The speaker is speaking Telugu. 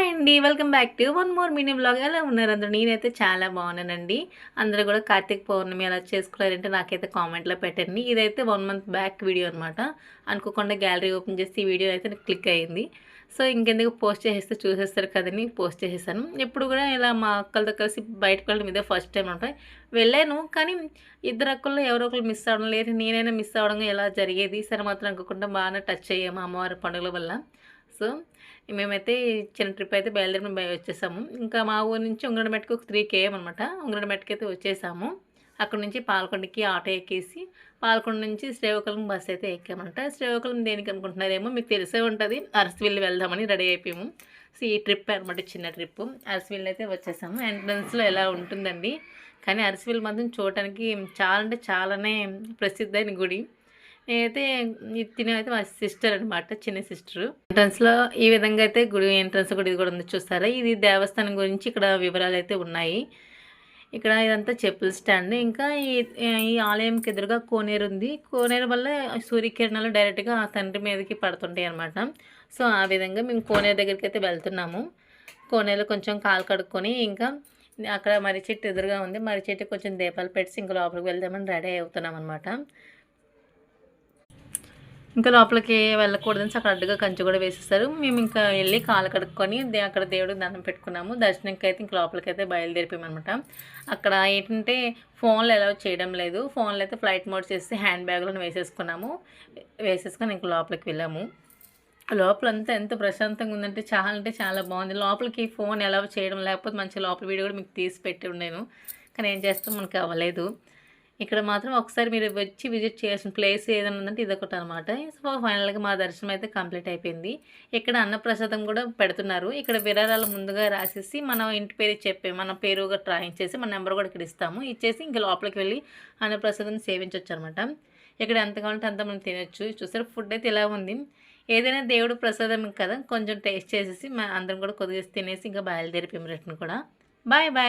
హాయ్ అండి. Welcome back to one more mini blog. ఎలా ఉన్నారు అందరూ? నేనైతే చాలా బాగున్నానండి. అందరూ కూడా కార్తీక పౌర్ణమి ఎలా చేసుకున్నారంటే నాకైతే కామెంట్లో పెట్టండి. ఇదైతే వన్ మంత్ బ్యాక్ వీడియో అనమాట అనుకోకుండా గ్యాలరీ ఓపెన్ చేసి ఈ వీడియో అయితే నాకు క్లిక్ అయ్యింది. సో ఇంకెందుకు పోస్ట్ చేసేస్తే చూసేస్తారు కదని పోస్ట్ చేసేసాను. ఎప్పుడు కూడా ఇలా మా అక్కలతో కలిసి బయటకు వెళ్ళడం ఇదే ఫస్ట్ టైం ఉంటాయి వెళ్ళాను కానీ ఇద్దరు అక్కల్లో ఎవరో ఒకరు మిస్ అవ్వడం లేదు. నేనైనా మిస్ అవ్వడం ఎలా జరిగేది? సరే మాత్రం అనుకోకుండా బాగానే టచ్ అయ్యాము అమ్మవారి పండుగల వల్ల. సో మేమైతే చిన్న ట్రిప్ అయితే బయలుదేరి మేము వచ్చేసాము. ఇంకా మా ఊరు నుంచి ఉంగరమెట్టుకు ఒక త్రీ కేఎం అనమాట ఉంగరమెట్టుకు అయితే వచ్చేసాము. అక్కడ నుంచి పాలకొండకి ఆటో ఎక్కేసి పాలకొండ నుంచి శ్రీకాకుళం బస్ అయితే ఎక్కామంట. శ్రీకాకుళం దేనికి అనుకుంటున్నారేమో మీకు తెలిసే ఉంటుంది. అరసవిల్లి వెళ్దామని రెడీ అయిపోయాము. సో ఈ ట్రిప్ అనమాట చిన్న ట్రిప్. అరసవిల్లి అయితే వచ్చేసాము. ఎంట్రన్స్లో ఎలా ఉంటుందండి? కానీ అరసవిల్లి మాత్రం చూడటానికి చాలా అంటే చాలానే ప్రసిద్ధమైన గుడి. నేనైతే తినే అయితే మా సిస్టర్ అనమాట చిన్న సిస్టర్. ఎంట్రన్స్లో ఈ విధంగా అయితే గుడి ఎంట్రన్స్ కూడా ఇది కూడా ఉంది చూస్తారా? ఇది దేవస్థానం గురించి ఇక్కడ వివరాలు అయితే ఉన్నాయి. ఇక్కడ ఇదంతా చెప్పుల స్టాండ్. ఇంకా ఈ ఈ ఆలయంకి ఎదురుగా కోనేరు ఉంది. కోనేరు వల్ల సూర్యకిరణాలు డైరెక్ట్గా ఆ తండ్రి మీదకి పడుతుంటాయి అనమాట సో ఆ విధంగా మేము కోనేరు దగ్గరికి అయితే వెళ్తున్నాము. కోనేరులో కొంచెం కాలు కడుక్కొని ఇంకా అక్కడ మర్రి చెట్టు ఎదురుగా ఉంది. మర్రి చెట్టు కొంచెం దీపాలు పెట్టి ఇంకా లోపలికి వెళ్దామని రెడీ అవుతున్నాం అనమాట ఇంకా లోపలికి వెళ్ళకూడదని అక్కడ అడ్డుగా కంచె కూడా వేసేస్తారు. మేము ఇంకా వెళ్ళి కాలు కడుక్కొని అక్కడ దేవుడికి దండం పెట్టుకున్నాము. దర్శనంకి అయితే ఇంక లోపలికైతే బయలుదేరిపోయామన్నమాట. అక్కడ ఏంటంటే ఫోన్లు ఎలా చేయడం లేదు. ఫోన్లు అయితే ఫ్లైట్ మోడ్ చేసి హ్యాండ్ బ్యాగ్లో వేసేసుకున్నాము. వేసేసుకొని ఇంక లోపలికి వెళ్ళాము. లోపలంతా ఎంత ప్రశాంతంగా ఉందంటే చాలా అంటే చాలా బాగుంది. లోపలికి ఫోన్ ఎలా చేయడం లేకపోతే మంచి లోపల వీడియో కూడా మీకు తీసి పెట్టి ఉండేను. కానీ ఏం చేస్తాం మనకి అవ్వలేదు. ఇక్కడ మాత్రం ఒకసారి మీరు వచ్చి విజిట్ చేయాల్సిన ప్లేస్ ఏదైనా ఉందంటే ఇదొకటి అనమాట సో ఫైనల్గా మా దర్శనం అయితే కంప్లీట్ అయిపోయింది. ఇక్కడ అన్నప్రసాదం కూడా పెడుతున్నారు. ఇక్కడ విరాళాలు ముందుగా రాసేసి మనం ఇంటి పేరు చెప్పే మన పేరు కూడా రాయించేసి మన నెంబర్ కూడా ఇక్కడ ఇస్తాము. ఇచ్చేసి ఇంకా లోపలికి వెళ్ళి అన్నప్రసాదం సేవించవచ్చు అనమాట ఇక్కడ ఎంత కావాలంటే అంత మనం తినొచ్చు. చూసారు ఫుడ్ అయితే ఇలా ఉంది. ఏదైనా దేవుడు ప్రసాదం కదా కొంచెం టేస్ట్ చేసేసి అందరం కూడా కొద్దిగా తినేసి ఇంకా బయలుదేరిపోయాము రిటర్న్ కూడా. Bye bye.